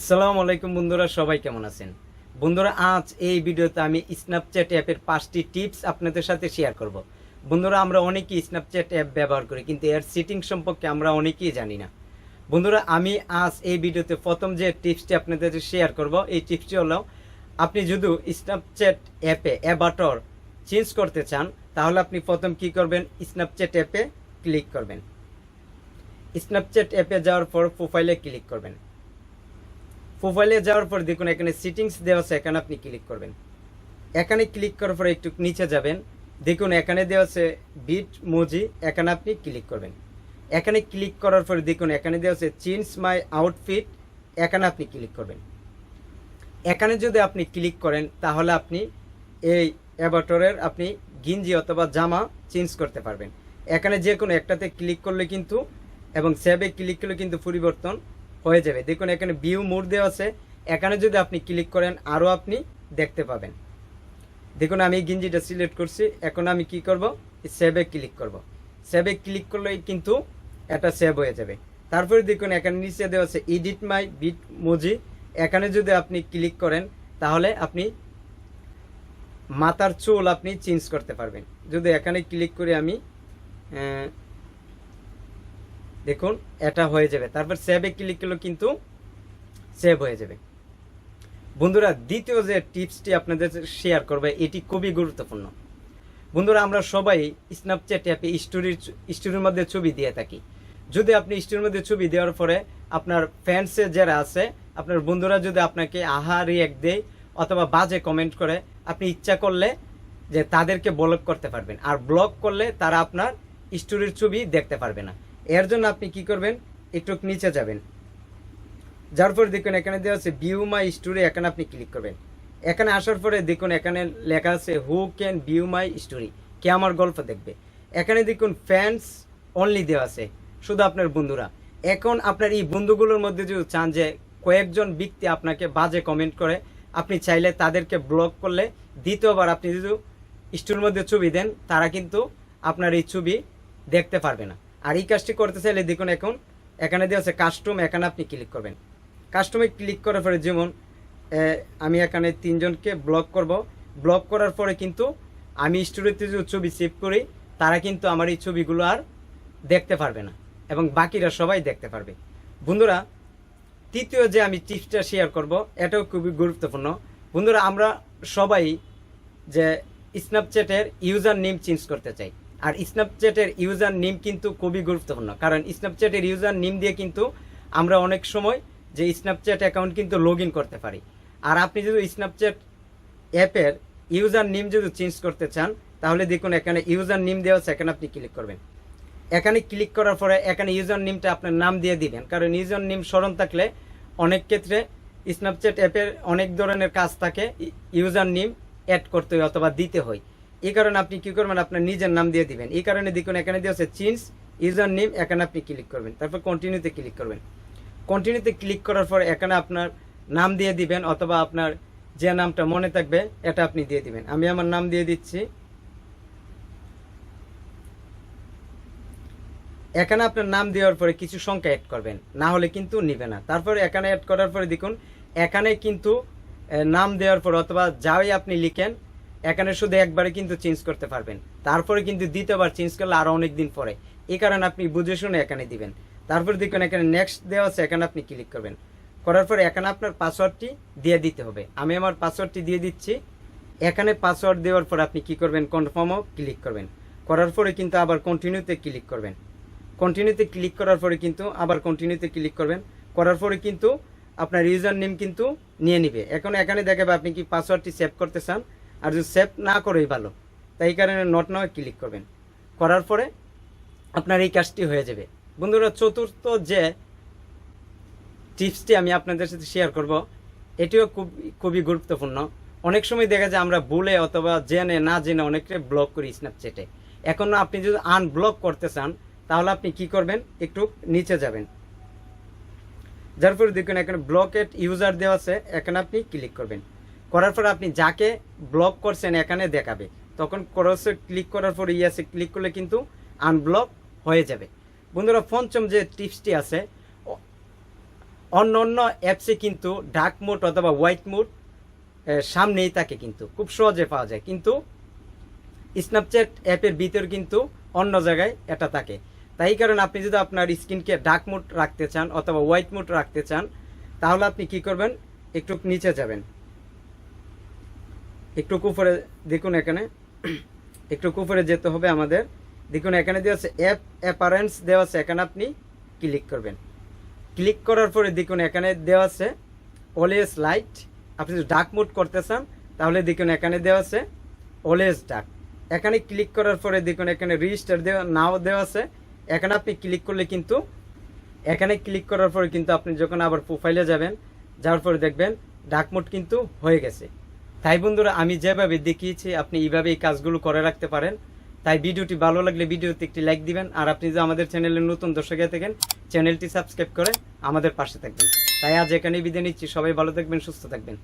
আসসালামু আলাইকুম বন্ধুরা, সবাই কেমন আছেন? বন্ধুরা, আজ এই ভিডিওতে আমি স্ন্যাপচ্যাট অ্যাপের পাঁচটি টিপস আপনাদের সাথে শেয়ার করব। বন্ধুরা, আমরা অনেকেই স্ন্যাপচ্যাট অ্যাপ ব্যবহার করি, কিন্তু এর সেটিং সম্পর্কে আমরা অনেকেই জানি না। বন্ধুরা, আমি আজ এই ভিডিওতে প্রথম যে টিপসটি আপনাদের শেয়ার করব, এই টিপসটি হলো, আপনি যদি স্ন্যাপচ্যাট অ্যাপে অ্যাবাটর চেঞ্জ করতে চান, তাহলে আপনি প্রথম কি করবেন? স্ন্যাপচ্যাট অ্যাপে ক্লিক করবেন। স্ন্যাপচ্যাট অ্যাপে যাওয়ার পর প্রোফাইলে ক্লিক করবেন। প্রোফাইলে যাওয়ার পর দেখুন, এখানে সিটিংস দেওয়া আছে, এখানে আপনি ক্লিক করবেন। এখানে ক্লিক করার পরে একটু নিচে যাবেন। দেখুন, এখানে দেওয়া আছে বিট মুজি এখানে আপনি ক্লিক করবেন। এখানে ক্লিক করার পরে দেখুন, এখানে দেওয়া আছে চেঞ্জ মাই আউটফিট এখানে আপনি ক্লিক করবেন। এখানে যদি আপনি ক্লিক করেন, তাহলে আপনি এই অ্যাবাটরের আপনি গিঞ্জি অথবা জামা চেঞ্জ করতে পারবেন। এখানে যে কোনো একটাতে ক্লিক করলে কিন্তু এবং সেভে ক্লিক করলে কিন্তু পরিবর্তন হয়ে যাবে। দেখুন, এখানে ভিউ মোড দেওয়া আছে। এখানে যদি আপনি ক্লিক করেন আরও আপনি দেখতে পাবেন। দেখুন, আমি গিঞ্জিটা সিলেক্ট করছি। এখন আমি কি করব? সেভে ক্লিক করব। সেভে ক্লিক করলেই কিন্তু এটা সেভ হয়ে যাবে। তারপরে দেখুন, এখানে নিচে দেওয়া আছে এডিট মাই বিট মুজি এখানে যদি আপনি ক্লিক করেন, তাহলে আপনি মাথার চুল আপনি চেঞ্জ করতে পারবেন। যদি এখানে ক্লিক করে আমি দেখুন, এটা হয়ে যাবে। তারপর সেভে ক্লিক করলে কিন্তু সেভ হয়ে যাবে। বন্ধুরা, দ্বিতীয় যে টিপসটি আপনাদের শেয়ার করবে, এটি খুবই গুরুত্বপূর্ণ। বন্ধুরা, আমরা সবাই স্ন্যাপচ্যাট অ্যাপে স্টোরির স্টোরির মধ্যে ছবি দিয়ে থাকি। যদি আপনি স্টোরির মধ্যে ছবি দেওয়ার পরে আপনার ফ্যান্সে যারা আছে, আপনার বন্ধুরা যদি আপনাকে আহা রিয়াক্ট দেয় অথবা বাজে কমেন্ট করে, আপনি ইচ্ছা করলে যে তাদেরকে ব্লক করতে পারবেন। আর ব্লক করলে তারা আপনার স্টোরির ছবি দেখতে পারবে না। এর জন্য আপনি কি করবেন? একটু নিচে যাবেন। যার পরে দেখুন, এখানে দেওয়া আছে ভিউ মাই স্টোরি এখানে আপনি ক্লিক করবেন। এখানে আসার পরে দেখুন, এখানে লেখা আছে who can view my story কে আমার গল্প দেখবে? এখানে দেখুন ফ্যান্স অনলি দেওয়া আছে, শুধু আপনার বন্ধুরা। এখন আপনার এই বন্ধুগুলোর মধ্যে যদি চান যে কয়েকজন ব্যক্তি আপনাকে বাজে কমেন্ট করে, আপনি চাইলে তাদেরকে ব্লক করলে দ্বিতীয়বার আপনি যদি স্টোরির মধ্যে ছবি দেন, তারা কিন্তু আপনার এই ছবি দেখতে পারবে না। আর এই কাজটি করতে চাইলে দেখুন এখন, এখানে দেওয়া আছে কাস্টম এখানে আপনি ক্লিক করবেন। কাস্টমে ক্লিক করার পরে যেমন আমি এখানে তিনজনকে ব্লক করব। ব্লক করার পরে কিন্তু আমি স্টুডিওতে যে ছবি সেভ করি, তারা কিন্তু আমার এই ছবিগুলো আর দেখতে পারবে না এবং বাকিরা সবাই দেখতে পারবে। বন্ধুরা, তৃতীয় যে আমি টিপসটা শেয়ার করব, এটাও খুবই গুরুত্বপূর্ণ। বন্ধুরা, আমরা সবাই যে স্ন্যাপচ্যাটের ইউজার নেম চেঞ্জ করতে চাই। আর স্ন্যাপচ্যাটের ইউজার নেম কিন্তু খুবই গুরুত্বপূর্ণ। কারণ স্ন্যাপচ্যাটের ইউজার নেম দিয়ে কিন্তু আমরা অনেক সময় যে স্ন্যাপচ্যাট অ্যাকাউন্ট কিন্তু লগ করতে পারি। আর আপনি যদি স্ন্যাপচ্যাট অ্যাপের ইউজার নেম যদি চেঞ্জ করতে চান, তাহলে দেখুন এখানে ইউজার নেম দেওয়া আছে, এখানে আপনি ক্লিক করবেন। এখানে ক্লিক করার পরে এখানে ইউজার নেমটা আপনার নাম দিয়ে দিবেন। কারণ ইউজার নেম স্মরণ থাকলে অনেক ক্ষেত্রে স্ন্যাপচ্যাট অ্যাপের অনেক ধরনের কাজ থাকে ইউজার নেম অ্যাড করতে হয় অথবা দিতে হয়। এই কারণে আপনি কি করবেন? আপনার নিজের নাম দিয়ে দিবেন। এই কারণে দেখুন, এখানে দেওয়া আছে চেঞ্জ ইউজার নেম এখানে আপনি ক্লিক করবেন। তারপর কন্টিনিউতে ক্লিক করবেন। কন্টিনিউতে ক্লিক করার পর এখানে আপনার নাম দিয়ে দিবেন অথবা আপনার যে নামটা মনে থাকবে, এটা আপনি দিয়ে দিবেন। আমি আমার নাম দিয়ে দিচ্ছি। এখানে আপনার নাম দেওয়ার পরে কিছু সংখ্যা অ্যাড করবেন। না হলে কিন্তু নিবে না। তারপরে এখানে অ্যাড করার পরে দেখুন, এখানে কিন্তু নাম দেওয়ার পর অথবা যাই আপনি লিখেন এখানে শুধু একবারে কিন্তু চেঞ্জ করতে পারবেন। তারপরে কিন্তু দ্বিতীয়বার চেঞ্জ করলে আরও অনেক দিন পরে। এই কারণে আপনি বুঝে শুনে এখানে দিবেন। তারপরে দেখুন, এখানে নেক্সট দেওয়া আছে, এখানে আপনি ক্লিক করবেন। করার পরে এখানে আপনার পাসওয়ার্ডটি দিয়ে দিতে হবে। আমি আমার পাসওয়ার্ডটি দিয়ে দিচ্ছি। এখানে পাসওয়ার্ড দেওয়ার পর আপনি কি করবেন? কনফার্মও ক্লিক করবেন। করার পরে কিন্তু আবার কন্টিনিউতে ক্লিক করবেন। কন্টিনিউতে ক্লিক করার পরে কিন্তু আবার কন্টিনিউতে ক্লিক করবেন। করার পরে কিন্তু আপনার ইউজার নেম কিন্তু নিয়ে নিবে। এখন এখানে দেখাবে আপনি কি পাসওয়ার্ডটি সেভ করতে চান? আর যদি সেভ না করেই ভালো তাই কারণে নট নাও ক্লিক করবেন। করার পরে আপনার এই কাজটি হয়ে যাবে। বন্ধুরা, চতুর্থ যে টিপসটি আমি আপনাদের সাথে শেয়ার করব, এটিও খুব, খুবই গুরুত্বপূর্ণ। অনেক সময় দেখা যায় আমরা ভুলে অথবা জেনে না জেনে অনেককে ব্লক করি স্ন্যাপচ্যাটে এখন আপনি যদি আনব্লক করতে চান, তাহলে আপনি কি করবেন? একটু নিচে যাবেন। যার পরে দেখুন, এখানে ব্লকেট ইউজার দেওয়া আছে, এখানে আপনি ক্লিক করবেন। করার পর আপনি যাকে ব্লক করছেন এখানে দেখাবে। তখন ক্রসে ক্লিক করার পর ইয়াসে ক্লিক করলে কিন্তু আনব্লক হয়ে যাবে। বন্ধুরা, পঞ্চম যে টিপসটি আছে অন্য অন্য অ্যাপসে কিন্তু ডার্ক মোড অথবা হোয়াইট মোড সামনেই থাকে কিন্তু, খুব সহজে পাওয়া যায়। কিন্তু স্ন্যাপচ্যাট অ্যাপের ভিতর কিন্তু অন্য জায়গায় এটা থাকে। তাই কারণে আপনি যদি আপনার স্কিনকে ডার্ক মোড রাখতে চান অথবা হোয়াইট মোড রাখতে চান, তাহলে আপনি কি করবেন? একটু নিচে যাবেন। একটু উপরে দেখুন এখানে। একটু উপরে যেতে হবে আমাদের। দেখুন এখানে দেওয়া আছে অ্যাপ অ্যাপারেন্স দেওয়া আছে। এখানে আপনি ক্লিক করবেন। ক্লিক করার পরে দেখুন এখানে দেওয়া আছে অলওয়েজ লাইট আপনি যদি ডাক মোড করতে চান, তাহলে দেখুন এখানে দেওয়া আছে অলওয়েজ ডাক এখানে ক্লিক করার পরে দেখুন এখানে রেজিস্টার দেওয়া নাও দেওয়া আছে। এখানে আপনি ক্লিক করলে কিন্তু, এখানে ক্লিক করার পরে কিন্তু আপনি যখন আবার প্রোফাইলে যাবেন, যাওয়ার পরে দেখবেন ডার্ক মোড কিন্তু হয়ে গেছে। তাই বন্ধুরা, আমি যেভাবে দেখিয়েছি, আপনি এইভাবে এই কাজগুলো করে রাখতে পারেন। তাই ভিডিওটি ভালো লাগলে ভিডিওতে একটি লাইক দিবেন, আর আপনি যে আমাদের চ্যানেলের নতুন দর্শকে থাকেন, চ্যানেলটি সাবস্ক্রাইব করে আমাদের পাশে থাকবেন। তাই আজ এখানে বিদায় নিচ্ছি, সবাই ভালো থাকবেন, সুস্থ থাকবেন।